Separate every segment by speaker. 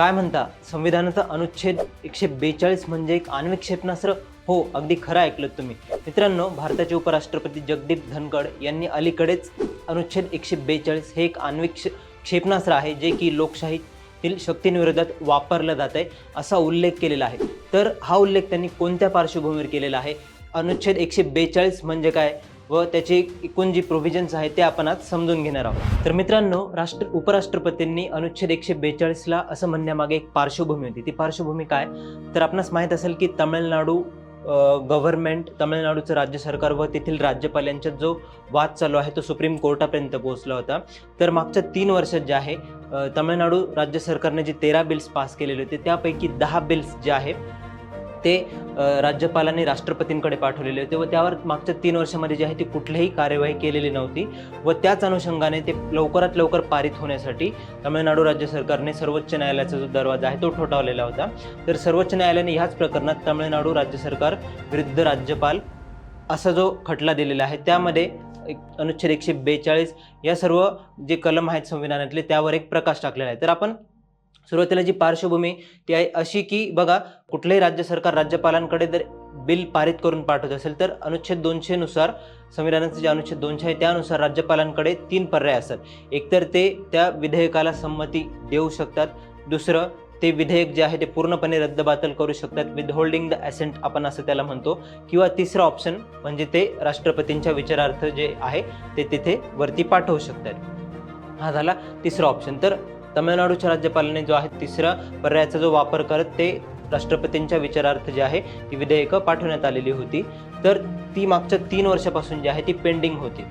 Speaker 1: काय म्हणता? संविधानाचा अनुच्छेद एकशे बेचाळीस म्हणजे एक आण्विक क्षेपणास्त्र? हो अगदी खरं ऐकलं तुम्ही. मित्रांनो भारताचे उपराष्ट्रपती जगदीप धनखड यांनी अलीकडेच अनुच्छेद एकशे बेचाळीस हे एक आण्विक क्षे- क्षेपणास्त्र आहे जे की लोकशाहीतील शक्तींविरोधात वापरलं जात आहे असा उल्लेख केलेला आहे. तर हा उल्लेख त्यांनी कोणत्या पार्श्वभूमीवर केलेला आहे? अनुच्छेद एकशे बेचाळीस म्हणजे काय? व त्याचे एकूण जी प्रोव्हिजन्स आहेत ते आपण आज समजून घेणार आहोत. तर मित्रांनो राष्ट्र उपराष्ट्रपतींनी अनुच्छेद एकशे बेचाळीसला असं म्हणण्यामागे एक पार्श्वभूमी होती. ती पार्श्वभूमी काय? तर आपणास माहीत असेल की तमिळनाडू गव्हर्नमेंट तमिळनाडूचं राज्य सरकार व तेथील राज्यपाल यांच्यात जो वाद चालू आहे तो सुप्रीम कोर्टापर्यंत पोहोचला होता. तर मागच्या तीन वर्षात जे आहे तमिळनाडू राज्य सरकारने जे तेरा बिल्स पास केलेले होते त्यापैकी दहा बिल्स जे आहे ते राज्यपालांनी राष्ट्रपतींकडे पाठवलेले होते व त्यावर मागच्या तीन वर्षामध्ये जे आहे ती कुठलीही कार्यवाही केलेली नव्हती व त्याच अनुषंगाने ते लवकरात लवकर पारित होण्यासाठी तमिळनाडू राज्य सरकारने सर्वोच्च न्यायालयाचा जो दरवाजा आहे तो ठोठावलेला होता. तर सर्वोच्च न्यायालयाने ह्याच प्रकरणात तमिळनाडू राज्य सरकार विरुद्ध राज्यपाल असा जो खटला दिलेला आहे त्यामध्ये एक अनुच्छेद एकशे बेचाळीस या सर्व जे कलम आहेत संविधानातले त्यावर एक प्रकाश टाकलेला आहे. तर आपण सुरुवातीला जी पार्श्वभूमी ती आहे अशी की बघा कुठलंही राज्य सरकार राज्यपालांकडे जर बिल पारित करून पाठवत असेल तर अनुच्छेद दोनशेनुसार संविधानाचे जे अनुच्छेद दोनशे आहे त्यानुसार राज्यपालांकडे तीन पर्याय असतात. एकतर ते त्या विधेयकाला संमती देऊ शकतात. दुसरं ते विधेयक जे आहे ते पूर्णपणे रद्दबातल करू शकतात. विथ होल्डिंग द ॲसेंट आपण असं त्याला म्हणतो. किंवा तिसरं ऑप्शन म्हणजे ते राष्ट्रपतींच्या विचारार्थ जे आहे ते तिथे वरती पाठवू शकतात. हा झाला तिसरा ऑप्शन तर तमिळनाडूच्या राज्यपालाने जो आहे तिसरा पर्यायाचा जो वापर करत ते राष्ट्रपतींच्या विचारार्थ जे आहे ती विधेयकं पाठवण्यात आलेली होती. तर ती मागच्या तीन वर्षापासून जी आहे ती पेंडिंग होती.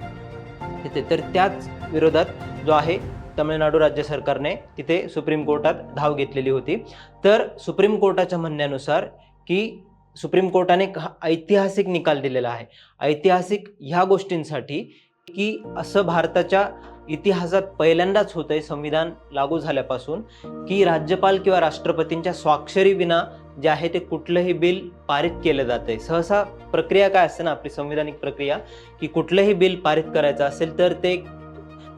Speaker 1: तिथे तर त्याच विरोधात जो आहे तमिळनाडू राज्य सरकारने तिथे सुप्रीम कोर्टात धाव घेतलेली होती. तर सुप्रीम कोर्टाच्या म्हणण्यानुसार की सुप्रीम कोर्टाने एक हा ऐतिहासिक निकाल दिलेला आहे. ऐतिहासिक ह्या गोष्टींसाठी की असं भारताच्या इतिहासात पहिल्यांदाच होतं आहे संविधान लागू झाल्यापासून की राज्यपाल किंवा राष्ट्रपतींच्या स्वाक्षरीविना जे आहे ते कुठलंही बिल पारित केलं जात आहे सहसा प्रक्रिया काय असते ना आपली संविधानिक प्रक्रिया की कुठलंही बिल पारित करायचं असेल तर ते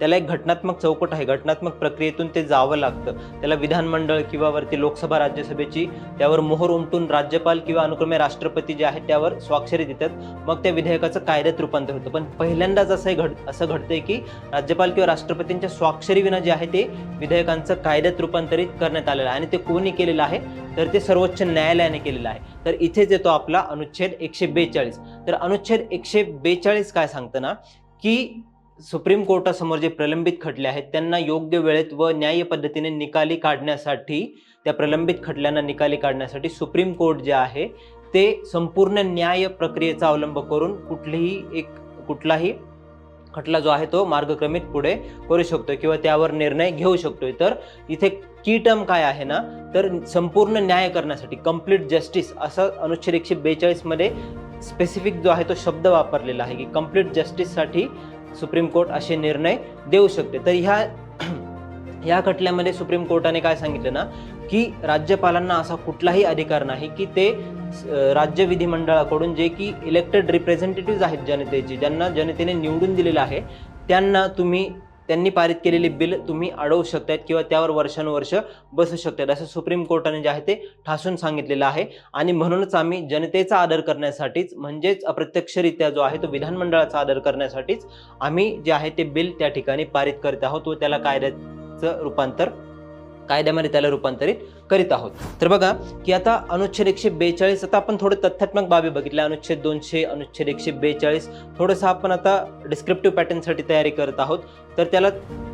Speaker 1: त्याला एक घटनात्मक चौकट आहे. घटनात्मक प्रक्रियेतून ते जावं लागतं. त्याला विधानमंडळ किंवा वरती लोकसभा राज्यसभेची त्यावर मोहर उमटून राज्यपाल किंवा अनुक्रमे राष्ट्रपती जे आहेत त्यावर स्वाक्षरी देतात. मग त्या विधेयकाचं कायद्यात रूपांतर होतं. पण पहिल्यांदाच असं घड असं घडतंय की राज्यपाल किंवा राष्ट्रपतींच्या स्वाक्षरी विना जे आहे ते विधेयकांचं कायद्यात रूपांतरित करण्यात आलेलं आहे. आणि ते कोणी केलेलं आहे? तर ते सर्वोच्च न्यायालयाने केलेलं आहे. तर इथेच येतो आपला अनुच्छेद एकशे बेचाळीस. तर अनुच्छेद एकशे बेचाळीस काय सांगतं ना? की सुप्रीम कोर्टासमोर जे प्रलंबित खटले आहेत त्यांना योग्य वेळेत व न्याय्य पद्धतीने निकाली काढण्यासाठी त्या प्रलंबित खटल्यांना निकाली काढण्यासाठी सुप्रीम कोर्ट जे आहे ते संपूर्ण न्याय प्रक्रियेचा अवलंब करून कुठलीही एक कुठलाही खटला जो आहे तो मार्गक्रमित पुढे करू शकतो किंवा त्यावर निर्णय घेऊ शकतोय. तर इथे की टर्म काय आहे ना तर संपूर्ण न्याय करण्यासाठी कंप्लीट जस्टिस असं अनुच्छेद एकशे बेचाळीसमध्ये स्पेसिफिक जो आहे तो शब्द वापरलेला आहे की कंप्लीट जस्टिससाठी सुप्रीम कोर्ट असे निर्णय देऊ शकते. तर ह्या ह्या खटल्यामध्ये सुप्रीम कोर्टाने काय सांगितलं ना की राज्यपालांना असा कुठलाही अधिकार नाही की ते राज्य विधिमंडळाकडून जे की इलेक्टेड रिप्रेझेंटेटिव्ह आहेत जनतेची ज्यांना जनतेने निवडून दिलेलं आहे त्यांना तुम्ही त्यांनी पारित केलेली बिल तुम्ही अडवू शकतात किंवा त्यावर वर्षानुवर्ष बसू शकतात असं सुप्रीम कोर्टाने जे आहे ते ठासून सांगितलेलं आहे. आणि म्हणूनच आम्ही जनतेचा आदर करण्यासाठीच म्हणजेच अप्रत्यक्षरित्या जो आहे तो विधानमंडळाचा आदर करण्यासाठीच आम्ही जे आहे ते बिल त्या ठिकाणी पारित करत आहोत व त्याला कायद्याचं रूपांतर कायद्यामध्ये त्याला रूपांतरित करीत आहोत. तर बघा की आता अनुच्छेद एकशे बेचाळीस आता आपण थोडं तथ्यात्मक बाबी बघितल्या. अनुच्छेद दोनशे अनुच्छेद एकशे बेचाळीस थोडंसं आपण आता डिस्क्रिप्टिव्ह पॅटर्नसाठी तयारी करत आहोत. तर त्याला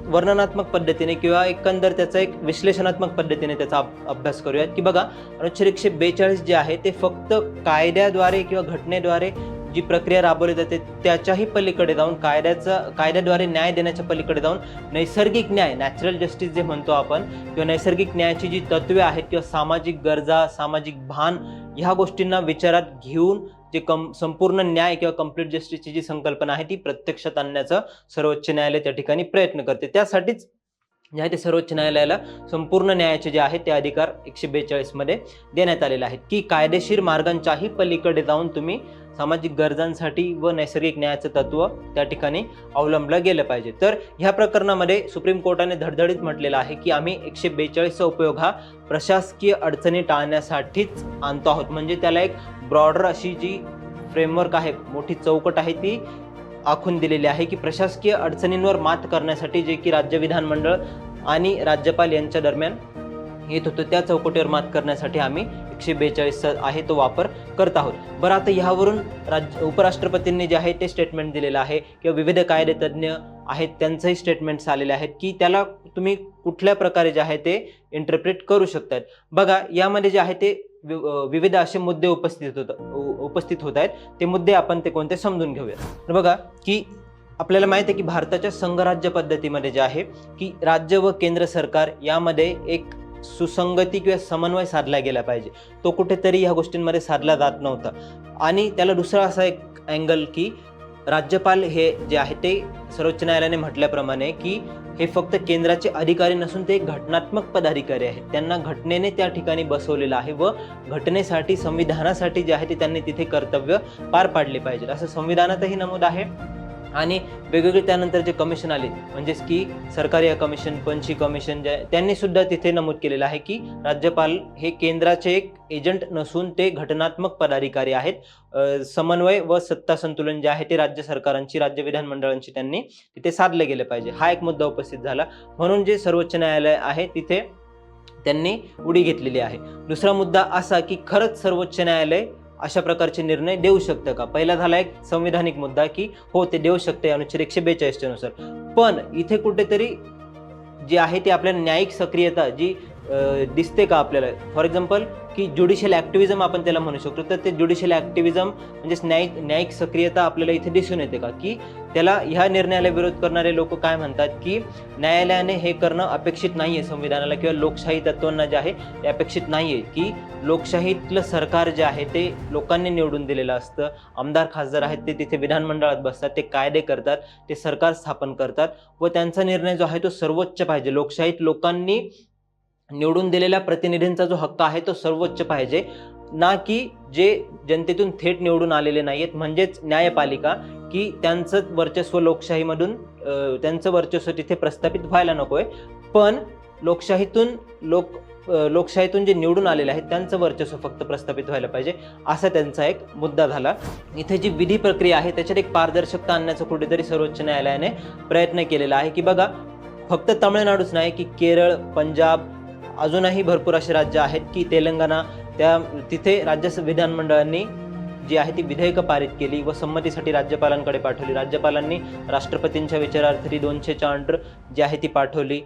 Speaker 1: वर्णनात्मक पद्धतीने किंवा एकंदर त्याचा एक विश्लेषणात्मक पद्धतीने त्याचा अभ्यास करूयात. की बघा अनुच्छेद एकशे बेचाळीस जे आहे ते फक्त कायद्याद्वारे किंवा घटनेद्वारे जी प्रक्रिया राबवली जाते त्याच्याही पलीकडे जाऊन कायद्याचा कायद्याद्वारे न्याय देण्याच्या पलीकडे जाऊन नैसर्गिक न्याय नॅचरल जस्टिस जे म्हणतो आपण किंवा नैसर्गिक न्यायाची जी तत्वे आहेत किंवा सामाजिक गरजा सामाजिक भान ह्या गोष्टींना विचारात घेऊन जे कम संपूर्ण न्याय किंवा कंप्लीट जस्टिसची जी संकल्पना आहे ती प्रत्यक्षात आणण्याचा सर्वोच्च न्यायालय त्या ठिकाणी प्रयत्न करते. त्यासाठीच जे ते सर्वोच्च न्यायालयाला संपूर्ण न्यायाचे जे आहेत ते अधिकार एकशे बेचाळीसमध्ये देण्यात आलेले आहेत. की कायदेशीर मार्गांच्याही पलीकडे जाऊन तुम्ही सामाजिक गरजांसाठी व नैसर्गिक न्यायाचं तत्व त्या ठिकाणी अवलंबलं गेलं पाहिजे. तर ह्या प्रकरणामध्ये सुप्रीम कोर्टाने धडधडीत म्हटलेलं आहे की आम्ही एकशे बेचाळीसचा उपयोग हा प्रशासकीय अडचणी टाळण्यासाठीच आणतो आहोत. म्हणजे त्याला एक ब्रॉडर अशी जी फ्रेमवर्क आहे मोठी चौकट आहे ती आखून दिलेली आहे की प्रशासकीय अडचणींवर मात करण्यासाठी जे की राज्य विधानमंडळ आणि राज्यपाल यांच्या दरम्यान येत होतं त्या चौकटीवर मात करण्यासाठी आम्ही एकशे बेचाळीस आहे तो वापर करत आहोत. बरं आता ह्यावरून राज्य उपराष्ट्रपतींनी जे आहे ते स्टेटमेंट दिलेलं आहे किंवा विविध कायदेतज्ञ आहेत त्यांचंही स्टेटमेंट्स आलेले आहेत की त्याला तुम्ही कुठल्या प्रकारे जे आहे ते इंटरप्रेट करू शकतात बघा यामध्ये जे आहे ते विविध असे मुद्दे उपस्थित होत उपस्थित होत आहेत. ते मुद्दे आपण ते कोणते समजून घेऊया तर बघा की आपल्याला माहीत आहे की भारताच्या संघराज्य पद्धतीमध्ये जे आहे की राज्य व केंद्र सरकार यामध्ये एक सुसंगती किंवा समन्वय साधला गेला पाहिजे. तो कुठेतरी ह्या गोष्टींमध्ये साधला जात नव्हता. आणि त्याला दुसरा असा एक अँगल की राज्यपाल हे जे आहे ते सर्वोच्च न्यायालयाने म्हटल्याप्रमाणे की हे फक्त केंद्राचे अधिकारी नसून ते घटनात्मक पदाधिकारी आहेत. त्यांना घटनेने त्या ठिकाणी बसवलेलं आहे व घटनेसाठी संविधानासाठी जे आहे ते त्यांनी तिथे कर्तव्य पार पाडले पाहिजे असं संविधानातही नमूद आहे. आणि वेगवेगळे त्यानंतर जे कमिशन आले म्हणजेच की सरकारी कमिशन पंची कमिशन जे आहे, त्यांनी सुद्धा तिथे नमूद केलेलं आहे की राज्यपाल हे केंद्राचे एक एजंट नसून ते घटनात्मक पदाधिकारी आहेत. समन्वय व सत्ता संतुलन जे आहे ते राज्य सरकारांची राज्य विधानमंडळांची त्यांनी तिथे साधले गेले पाहिजे. हा एक मुद्दा उपस्थित झाला. म्हणून जे सर्वोच्च न्यायालय आहे तिथे त्यांनी उडी घेतलेली आहे. दुसरा मुद्दा असा की खरंच सर्वोच्च न्यायालय अशा प्रकारचे निर्णय देऊ शकतं का? पहिला झाला एक संविधानिक मुद्दा की हो ते देऊ शकते अनुच्छेद एकशे बेचाळीसच्या नुसार पण इथे कुठेतरी जी आहे ती आपल्याला न्यायिक सक्रियता जी दिसते का आपल्याला? फॉर एक्झाम्पल की ज्युडिशियल ॲक्टिव्हिजम आपण त्याला म्हणू शकतो. तर ते ज्युडिशियल ॲक्टिव्हिजम म्हणजेच न्यायिक न्यायिक सक्रियता आपल्याला इथे दिसून येते का? की त्याला ह्या निर्णयाला विरोध करणारे लोक काय म्हणतात की न्यायालयाने हे करणं अपेक्षित नाही आहे संविधानाला किंवा लोकशाही तत्वांना जे आहे ते अपेक्षित नाही आहे की लोकशाहीतलं सरकार जे आहे ते लोकांनी निवडून दिलेलं असतं. आमदार खासदार आहेत ते तिथे विधानमंडळात बसतात ते कायदे करतात ते सरकार स्थापन करतात व त्यांचा निर्णय जो आहे तो सर्वोच्च पाहिजे. लोकशाहीत लोकांनी निवडून दिलेल्या प्रतिनिधींचा जो हक्क आहे तो सर्वोच्च पाहिजे. ना की जे जनतेतून थेट निवडून आलेले नाही आहेत म्हणजेच न्यायपालिका की त्यांचं वर्चस्व लोकशाहीमधून त्यांचं वर्चस्व तिथे प्रस्थापित व्हायला नकोय. पण लोकशाहीतून लोक लोकशाहीतून जे निवडून आलेले आहेत त्यांचं वर्चस्व फक्त प्रस्थापित व्हायला पाहिजे. असा त्यांचा एक मुद्दा झाला. इथे जी विधी प्रक्रिया आहे त्याच्यात एक पारदर्शकता आणण्याचा कुठेतरी सर्वोच्च न्यायालयाने प्रयत्न केलेला आहे की बघा फक्त तमिळनाडूच नाही की केरळ पंजाब अजूनही भरपूर असे राज्य आहेत की तेलंगणा त्या तिथे राज्य विधानमंडळांनी जी आहे ती विधेयकं पारित केली व संमतीसाठी राज्यपालांकडे पाठवली. राज्यपालांनी राष्ट्रपतींच्या विचारार्थी दोनशे चांड्र जी आहे ती पाठवली.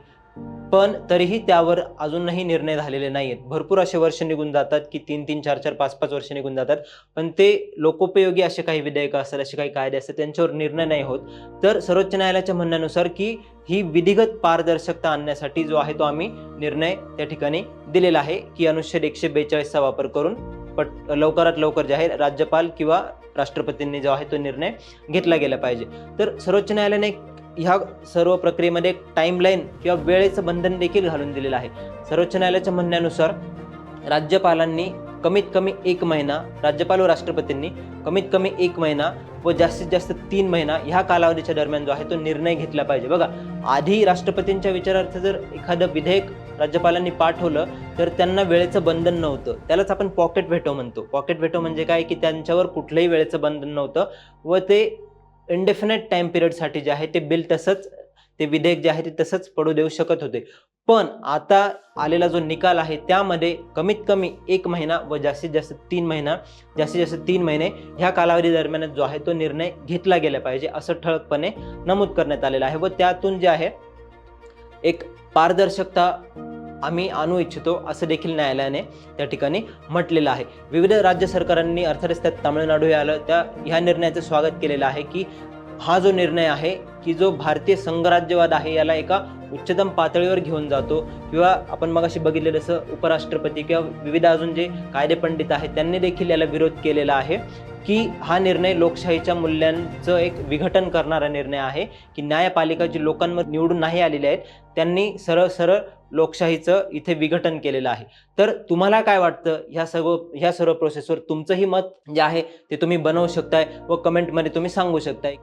Speaker 1: पण तरीही त्यावर अजूनही निर्णय झालेले नाही आहेत भरपूर असे वर्ष निघून जातात की तीन तीन चार चार पाच पाच वर्ष निघून जातात. पण ते लोकोपयोगी असे काही विधेयकं असतात असे काही कायदे असतात त्यांच्यावर निर्णय नाही होत. तर सर्वोच्च न्यायालयाच्या म्हणण्यानुसार की ही विधिगत पारदर्शकता आणण्यासाठी जो आहे तो आम्ही निर्णय त्या ठिकाणी दिलेला आहे की अनुच्छेद एकशे बेचाळीसचा वापर करून पट लवकरात लवकर जे आहे राज्यपाल किंवा राष्ट्रपतींनी जो आहे तो निर्णय घेतला गेला पाहिजे. तर सर्वोच्च न्यायालयाने ह्या सर्व प्रक्रियेमध्ये टाईमलाईन किंवा वेळेचं बंधन देखील घालून दिलेलं आहे. सर्वोच्च न्यायालयाच्या म्हणण्यानुसार राज्यपालांनी कमीत कमी एक महिना राज्यपाल व राष्ट्रपतींनी कमीत कमी एक महिना व जास्तीत जास्त तीन महिना ह्या कालावधीच्या दरम्यान जो आहे तो निर्णय घेतला पाहिजे. बघा आधी राष्ट्रपतींच्या विचारार्थ जर एखादं विधेयक राज्यपालांनी पाठवलं तर त्यांना वेळेचं बंधन नव्हतं. त्यालाच आपण पॉकेट भेटो म्हणतो. पॉकेट भेटो म्हणजे काय? की त्यांच्यावर कुठलंही वेळेचं बंधन नव्हतं व ते इंडेफिनेट टाइम पिरियडसाठी जे आहे ते बिल तसंच ते विधेयक जे आहे ते तसंच पडू देऊ शकत होते. पण आता आलेला जो निकाल आहे त्यामध्ये कमीत कमी एक महिना व जास्तीत जास्त तीन महिना जास्तीत जास्त तीन महिने ह्या कालावधी दरम्यान जो आहे तो निर्णय घेतला गेला पाहिजे असं ठळकपणे नमूद करण्यात आलेलं आहे. व त्यातून जे आहे एक पारदर्शकता आम्ही आणू इच्छितो असं देखील न्यायालयाने त्या ठिकाणी म्हटलेलं आहे. विविध राज्य सरकारांनी अर्थरस्त्यात तामिळनाडू हे आलं त्या ह्या निर्णयाचं स्वागत केलेलं आहे की हा जो निर्णय आहे की जो भारतीय संघराज्यवाद आहे याला एका उच्चतम पातळीवर घेऊन जातो किंवा आपण मग अशी बघितलं जसं उपराष्ट्रपती किंवा विविध अजून जे कायदेपंडित आहेत त्यांनी देखील याला विरोध केलेला आहे. की हा निर्णय लोकशाहीच्या मूल्यांचं एक विघटन करणारा निर्णय आहे की न्यायपालिका जी लोकांमध्ये निवडून नाही आलेले आहेत त्यांनी सरळ सरळ लोकशाहीचं इथे विघटन केलेलं आहे. तर तुम्हाला काय वाटतं? ह्या सर्व ह्या सर्व प्रोसेसवर तुमचंही मत जे आहे ते तुम्ही बनवू शकताय व कमेंटमध्ये तुम्ही सांगू शकताय.